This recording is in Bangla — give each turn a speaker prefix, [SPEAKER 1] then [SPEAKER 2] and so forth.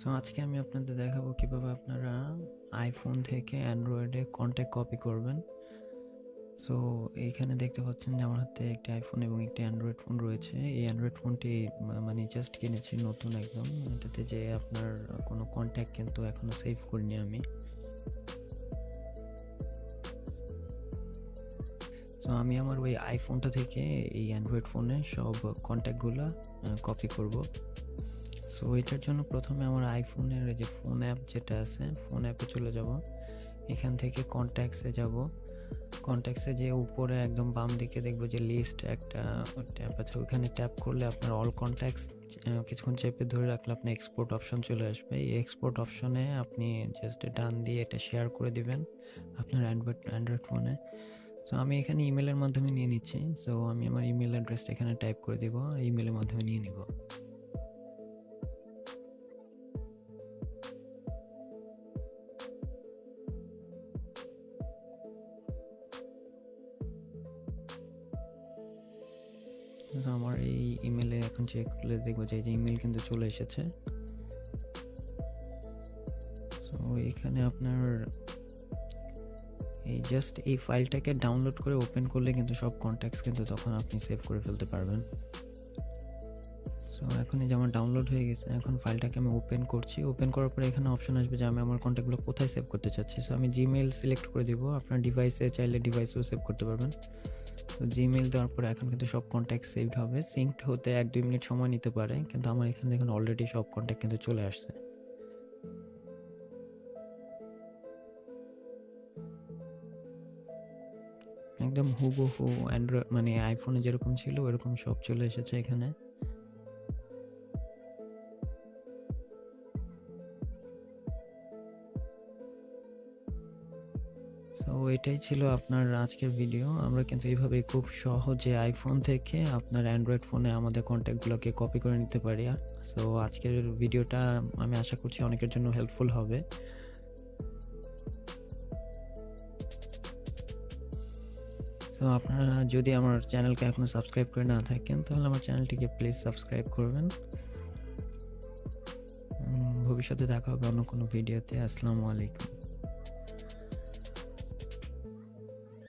[SPEAKER 1] সো আজকে আমি আপনাদের দেখাবো কীভাবে আপনারা আইফোন থেকে অ্যান্ড্রয়েডে কন্ট্যাক্ট কপি করবেন। সো এইখানে দেখতে পাচ্ছেন যে আমার হাতে একটি আইফোন এবং একটি অ্যান্ড্রয়েড ফোন রয়েছে। এই অ্যান্ড্রয়েড ফোনটি মানে জাস্ট কিনেছি নতুন একদম। এটাতে যে আপনার কোনো কন্ট্যাক্ট কিন্তু এখনও সেভ করিনি আমি। তো আমি আমার ওই আইফোনটা থেকে এই অ্যান্ড্রয়েড ফোনে সব কন্ট্যাক্টগুলো কপি করব। সো এটার জন্য প্রথমে আমার আইফোনের যে ফোন অ্যাপ যেটা আছে ফোন অ্যাপে চলে যাব। এখান থেকে কন্ট্যাক্টসে যাব। কন্ট্যাক্টসে যে উপরে একদম বাম দিকে দেখব যে লিস্ট একটা ট্যাপ আছে। ওখানে ট্যাপ করলে আপনার অল কন্ট্যাক্টস কিছুক্ষণ চেপে ধরে রাখলে আপনি এক্সপোর্ট অপশন চলে আসবে। এই এক্সপোর্ট অপশনে আপনি জাস্ট ডান দিয়ে এটা শেয়ার করে দিবেন আপনার অ্যান্ড্রয়েড অ্যান্ড্রয়েড ফোনে সো আমি এখানে ইমেলের মাধ্যমে নিয়ে নিচ্ছি। সো আমি আমার ইমেল অ্যাড্রেসটা এখানে টাইপ করে দিব। আর ইমেলের মাধ্যমে নিয়ে নিব। আমার এই ইমেলে এখন চেক করলে দেখব যে যে ইমেল কিন্তু চলে এসেছে। সো এখানে আপনার এই জাস্ট এই ফাইলটাকে ডাউনলোড করে ওপেন করলে কিন্তু সব কন্ট্যাক্টস কিন্তু তখন আপনি সেভ করে ফেলতে পারবেন। সো এখন এই যে আমার ডাউনলোড হয়ে গেছে, এখন ফাইলটাকে আমি ওপেন করছি। ওপেন করার পরে এখানে অপশন আসবে যে আমি আমার কন্ট্যাক্টগুলো কোথায় সেভ করতে চাচ্ছি। সো আমি জিমেল সিলেক্ট করে দিব। আপনার ডিভাইসে চাইলে ডিভাইসেও সেভ করতে পারবেন। তো জিমেল দেওয়ার পরে এখন কিন্তু সব কন্ট্যাক্ট সেভড হবে। সিঙ্কড হতে এক দুই মিনিট সময় নিতে পারে, কিন্তু আমার এখানে দেখুন অলরেডি সব কন্ট্যাক্ট কিন্তু চলে আসছে। একদম হুবহু অ্যান্ড্রয়েড মানে আইফোনে যেরকম ছিল, ওরকম সব চলে এসেছে এখানে। তো এটাই ছিল আপনার আজকের ভিডিও আমরা কিন্তু এইভাবে খুব সহজে আইফোন থেকে আপনার অ্যান্ড্রয়েড ফোনে আমাদের কন্ট্যাক্টগুলোকে কপি করে নিতে পারি। সো আজকের ভিডিওটা আমি আশা করছি অনেকের জন্য হেল্পফুল হবে। তো আপনারা যদি আমার চ্যানেলকে এখনও সাবস্ক্রাইব করে না থাকেন, তাহলে আমার চ্যানেলটিকে প্লিজ সাবস্ক্রাইব করবেন। ভবিষ্যতে দেখা হবে অন্য কোনো ভিডিওতে আসসালামু আলাইকুম।